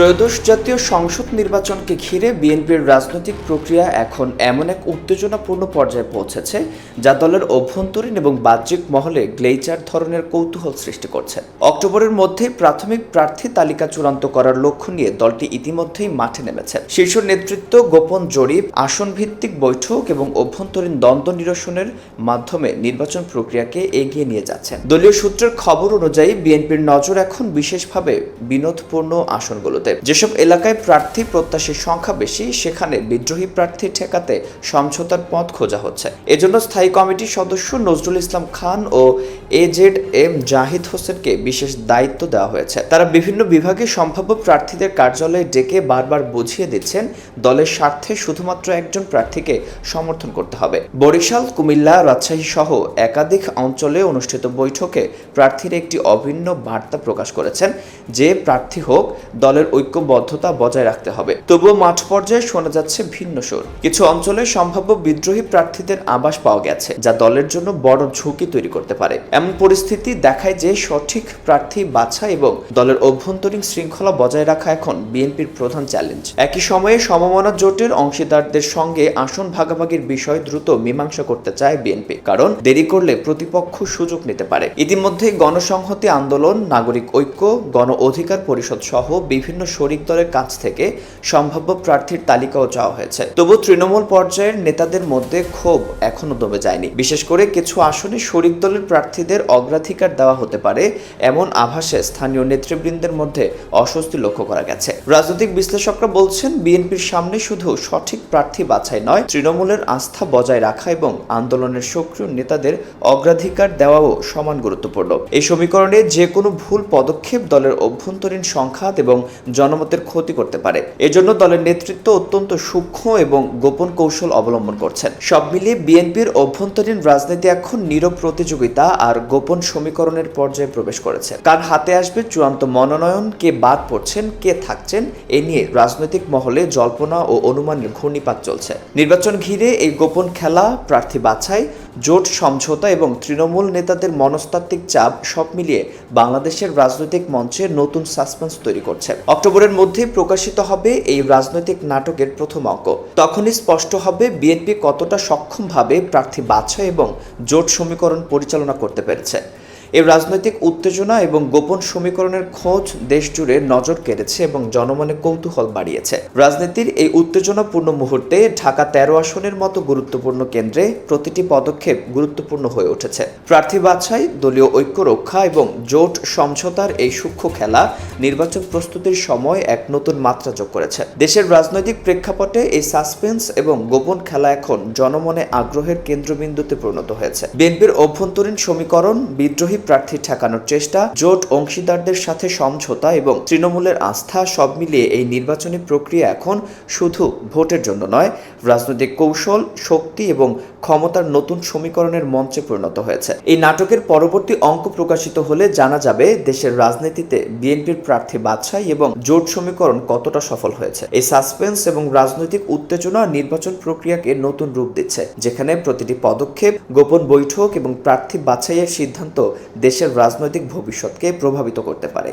ত্রয়োদশ জাতীয় সংসদ নির্বাচনকে ঘিরে বিএনপির রাজনৈতিক প্রক্রিয়া এখন এমন এক উত্তেজনাপূর্ণ পর্যায়ে পৌঁছেছে, যা দলের অভ্যন্তরীণ এবং বাহ্যিক মহলে গ্লেইচার ধরনের কৌতূহল সৃষ্টি করছে। অক্টোবরের মধ্যেই প্রাথমিক প্রার্থী তালিকা চূড়ান্ত করার লক্ষ্য নিয়ে দলটি ইতিমধ্যেই মাঠে নেমেছে। শীর্ষ নেতৃত্ব গোপন জরিপ আসন ভিত্তিক বৈঠক এবং অভ্যন্তরীণ দ্বন্দ্ব নিরসনের মাধ্যমে নির্বাচন প্রক্রিয়াকে এগিয়ে নিয়ে যাচ্ছে। দলীয় সূত্রের খবর অনুযায়ী, বিএনপির নজর এখন বিশেষভাবে বিনোদপূর্ণ আসনগুলোতে। যেসব এলাকায় প্রার্থী প্রত্যাশীর সংখ্যা বেশি, সেখানে বিদ্রোহী প্রার্থী ঠেকাতে সমঝোতার পথ খোঁজা হচ্ছে। এজন্য স্থায়ী কমিটির সদস্য নজরুল ইসলাম খান ও এ জেড এম জাহিদ হোসেনকে বিশেষ দায়িত্ব দেওয়া হয়েছে। তারা বিভিন্ন বিভাগে সম্ভাব্য প্রার্থীদের কার্যালয়ে ডেকে বারবার বুঝিয়ে দিচ্ছেন, দলের স্বার্থে শুধুমাত্র একজন প্রার্থীকে সমর্থন করতে হবে। বরিশাল, কুমিল্লা, রাজশাহী সহ একাধিক অঞ্চলে অনুষ্ঠিত বৈঠকে প্রার্থীরা একটি অভিন্ন বার্তা প্রকাশ করেছেন, যে প্রার্থী হোক, দলের ঐক্যবদ্ধতা বজায় রাখতে হবে। তবুও মাঠ পর্যায়ে শোনা যাচ্ছে ভিন্ন সুর। কিছু অঞ্চলে সম্ভাব্য বিদ্রোহী প্রার্থীদের আবাস পাওয়া গেছে, যা দলের জন্য বড় ঝুঁকি তৈরি করতে পারে। এমন পরিস্থিতি দেখায় যে সঠিক প্রার্থী বাছাই এবং দলের অভ্যন্তরীণ শৃঙ্খলা বজায় রাখা এখন বিএনপির প্রধান চ্যালেঞ্জ। একই সময়ে সমমনা জোটের অংশীদারদের সঙ্গে আসন ভাগাভাগির বিষয় দ্রুত মীমাংসা করতে চায় বিএনপি, কারণ দেরি করলে প্রতিপক্ষ সুযোগ নিতে পারে। ইতিমধ্যে গণসংহতি আন্দোলন, নাগরিক ঐক্য, গণ অধিকার পরিষদ সহ বিভিন্ন শরিক দলের কাছ থেকে সম্ভাব্য প্রার্থীর তালিকাও চাওয়া হয়েছে। তবু তৃণমূল পর্যায়ের নেতাদের মধ্যে ক্ষোভ এখনও দমে যায়নি। বিশেষ করে কিছু আসনে শরিক দলের প্রার্থীদের অগ্রাধিকার দেওয়া হতে পারে এমন আভাসে স্থানীয় নেতৃবৃন্দের মধ্যে অস্বস্তি লক্ষ্য করা গেছে। রাজনৈতিক বিশ্লেষকরা বলছেন, বিএনপির সামনে শুধু সঠিক প্রার্থী বাছাই নয়, তৃণমূলের আস্থা বজায় রাখা এবং আন্দোলনের সক্রিয় নেতাদের অগ্রাধিকার দেওয়াও সমান গুরুত্বপূর্ণ। এই সমীকরণে যে কোনো ভুল পদক্ষেপ দলের অভ্যন্তরীণ সংঘাত এবং জনমতের ক্ষতি করতে পারে। এজন্য দলের নেতৃত্ব অত্যন্ত সূক্ষ্ম এবং গোপন কৌশল অবলম্বন করছেন। সব মিলিয়ে বিএনপির অভ্যন্তরীণ রাজনীতি এখন নীরব প্রতিযোগিতা আর গোপন সমীকরণের পর্যায়ে প্রবেশ করেছে। কার হাতে আসবে চূড়ান্ত মনোনয়ন, কে বাদ পড়ছেন, কে থাকছেন, এ নিয়ে রাজনৈতিক মহলে জল্পনা ও অনুমানের ঘূর্ণিপাত চলছে। নির্বাচন ঘিরে এই গোপন খেলা, প্রার্থী বাছাই জোট, সমঝোতা এবং তৃণমূল নেতাদের মনস্তাত্ত্বিক চাপ সব মিলিয়ে বাংলাদেশের রাজনৈতিক মঞ্চে নতুন সাসপেন্স তৈরি করছে। অক্টোবরের মধ্যে প্রকাশিত হবে এই রাজনৈতিক নাটকের প্রথম অঙ্ক। তখনই স্পষ্ট হবে বিএনপি কতটা সক্ষমভাবে প্রার্থী বাছাই এবং জোট সমীকরণ পরিচালনা করতে পেরেছে। এই রাজনৈতিক উত্তেজনা এবং গোপন সমীকরণের খোঁজ দেশ জুড়ে নজর কেড়েছে এবং জনমনে কৌতূহল বাড়িয়েছে। রাজনীতির এই উত্তেজনাপূর্ণ মুহূর্তে ঢাকা তেরো আসনের মতো গুরুত্বপূর্ণ কেন্দ্রে প্রতিটি পদক্ষেপ গুরুত্বপূর্ণ হয়ে উঠেছে। প্রার্থী বাছাই, দলীয় ঐক্য রক্ষা এবং জোট সমঝোতার এই সূক্ষ্ম খেলা নির্বাচন প্রস্তুতির সময় এক নতুন মাত্রা যোগ করেছে। দেশের রাজনৈতিক প্রেক্ষাপটে এই সাসপেন্স এবং গোপন খেলা এখন জনমনে আগ্রহের কেন্দ্রবিন্দুতে পরিণত হয়েছে। বিএনপির অভ্যন্তরীণ সমীকরণ বিদ্রোহী প্রার্থী ঠেকানোর চেষ্টা, জোট অংশীদারদের সাথে সমঝোতা এবং তৃণমূলের আস্থা সব মিলিয়ে এই নির্বাচনী প্রক্রিয়া এখন শুধু ভোটের জন্য নয়, রাজনৈতিক কৌশল, শক্তি এবং ক্ষমতার নতুন সমীকরণের মঞ্চে পরিণত হয়েছে। এই নাটকের পরবর্তী অঙ্ক প্রকাশিত হলে জানা যাবে দেশের রাজনীতিতে বিএনপির প্রার্থী বাছাই এবং জোট সমীকরণ কতটা সফল হয়েছে। এই সাসপেন্স এবং রাজনৈতিক উত্তেজনা নির্বাচন প্রক্রিয়াকে নতুন রূপ দিচ্ছে, যেখানে প্রতিটি পদক্ষেপ, গোপন বৈঠক এবং প্রার্থী বাছাইয়ের সিদ্ধান্ত দেশের রাজনৈতিক ভবিষ্যৎকে প্রভাবিত করতে পারে।